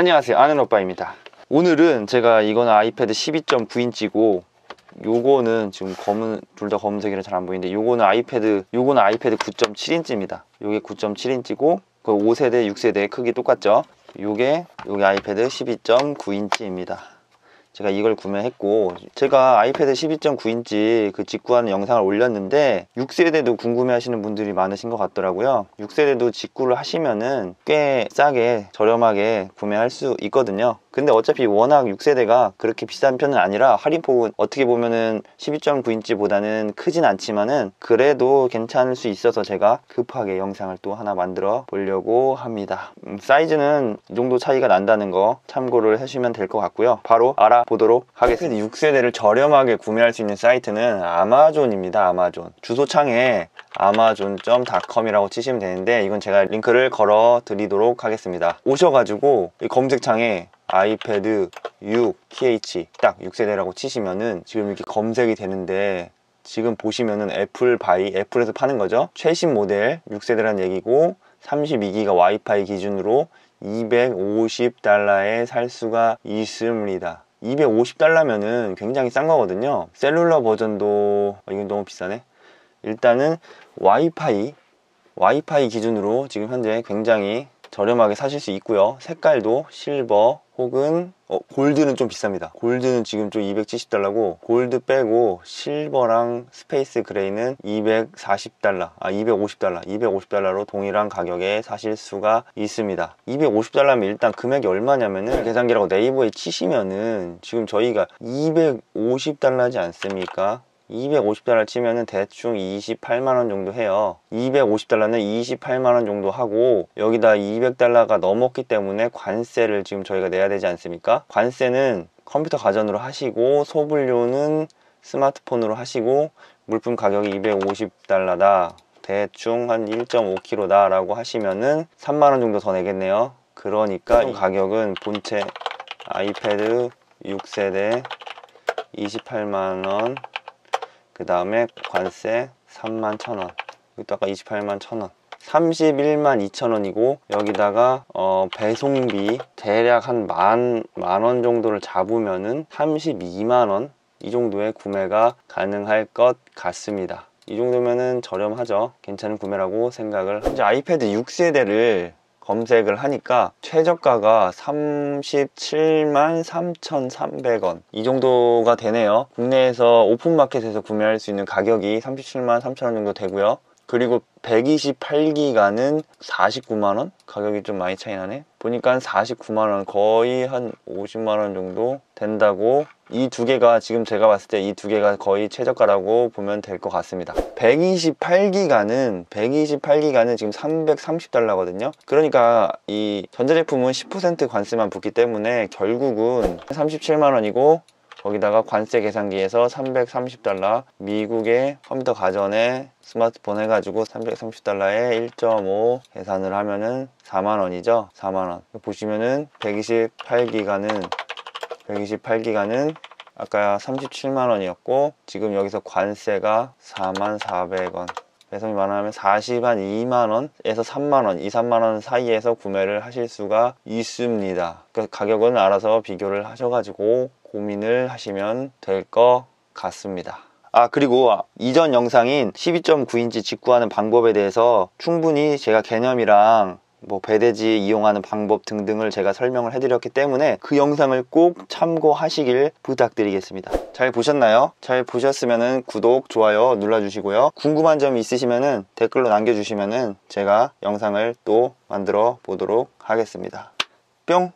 안녕하세요. 아는 오빠입니다. 오늘은 제가 이거는 아이패드 12.9인치고 요거는 지금 검은 둘 다 검은색이라 잘 안 보이는데 요거는 아이패드 요거는 아이패드 9.7인치입니다. 요게 9.7인치고 그 5세대 6세대 크기 똑같죠? 요게 요게 아이패드 12.9인치입니다 제가 이걸 구매했고 제가 아이패드 12.9인치 그 직구하는 영상을 올렸는데 6세대도 궁금해 하시는 분들이 많으신 것 같더라고요. 6세대도 직구를 하시면은 꽤 싸게 저렴하게 구매할 수 있거든요. 근데 어차피 워낙 6세대가 그렇게 비싼 편은 아니라 할인폭은 어떻게 보면은 12.9인치보다는 크진 않지만은 그래도 괜찮을 수 있어서 제가 급하게 영상을 또 하나 만들어 보려고 합니다. 음, 사이즈는 이 정도 차이가 난다는 거 참고를 해주시면 될 것 같고요. 바로 알아 보도록 하겠습니다. 6세대를 저렴하게 구매할 수 있는 사이트는 아마존입니다 아마존. 주소창에 amazon.com이라고 치시면 되는데 이건 제가 링크를 걸어 드리도록 하겠습니다. 오셔가지고 검색창에 아이패드 6 TH 딱 6세대라고 치시면은 지금 이렇게 검색이 되는데 지금 보시면은 애플 바이 애플에서 파는 거죠? 최신 모델 6세대란 얘기고 32기가 와이파이 기준으로 250달러에 살 수가 있습니다 250달러면은 굉장히 싼 거거든요. 셀룰러 버전도 어, 이건 너무 비싸네. 일단은 와이파이 와이파이 기준으로 지금 현재 굉장히 저렴하게 사실 수 있고요. 색깔도 실버 혹은 어, 골드는 좀 비쌉니다. 골드는 지금 좀 270달러고 골드 빼고 실버랑 스페이스 그레이는 240달러 아 250달러 250달러로 동일한 가격에 사실 수가 있습니다. 250달러면 일단 금액이 얼마냐면은 계산기라고 네이버에 치시면은 지금 저희가 250달러지 않습니까 250달러 치면은 대충 28만원 정도 해요. 250달러는 28만원 정도 하고 여기다 200달러가 넘었기 때문에 관세를 지금 저희가 내야 되지 않습니까? 관세는 컴퓨터 가전으로 하시고 소분료는 스마트폰으로 하시고 물품 가격이 250달러다. 대충 한 1.5kg다 라고 하시면은 3만원 정도 더 내겠네요. 그러니까 가격은 본체 아이패드 6세대 28만원 그 다음에 관세 3만 1천원. 이것도 아까 28만 1천원. 31만 2천원이고 여기다가 어 배송비 대략 한 만 만 원 정도를 잡으면은 32만원 이 정도의 구매가 가능할 것 같습니다. 이 정도면은 저렴하죠? 괜찮은 구매라고 생각을 현재 아이패드 6세대를 검색을 하니까 최저가가 37만 3,300원. 이 정도가 되네요. 국내에서 오픈마켓에서 구매할 수 있는 가격이 37만 3천원 정도 되고요 그리고 128기가는 49만원? 가격이 좀 많이 차이 나네. 보니까 49만원 거의 한 50만원 정도 된다고. 이 두 개가 지금 제가 봤을 때 이 두 개가 거의 최저가라고 보면 될 것 같습니다. 128기가는 128기가는 지금 330달러거든요. 그러니까 이 전자제품은 10% 관세만 붙기 때문에 결국은 37만원이고 거기다가 관세 계산기에서 330달러 미국의 컴퓨터 가전에 스마트폰 해가지고 330달러에 1.5 계산을 하면은 4만원이죠? 4만원. 보시면은 128기가는 128기가는 아까 37만원이었고 지금 여기서 관세가 4만 400원 배송이 많으면 40 한 2만원에서 3만원 2, 3만원 사이에서 구매를 하실 수가 있습니다. 그 가격은 알아서 비교를 하셔가지고 고민을 하시면 될 것 같습니다. 아 그리고 이전 영상인 12.9인치 직구하는 방법에 대해서 충분히 제가 개념이랑 뭐 배대지 이용하는 방법 등등을 제가 설명을 해드렸기 때문에 그 영상을 꼭 참고하시길 부탁드리겠습니다. 잘 보셨나요? 잘 보셨으면 구독, 좋아요 눌러주시고요. 궁금한 점 있으시면 댓글로 남겨주시면 제가 영상을 또 만들어 보도록 하겠습니다. 뿅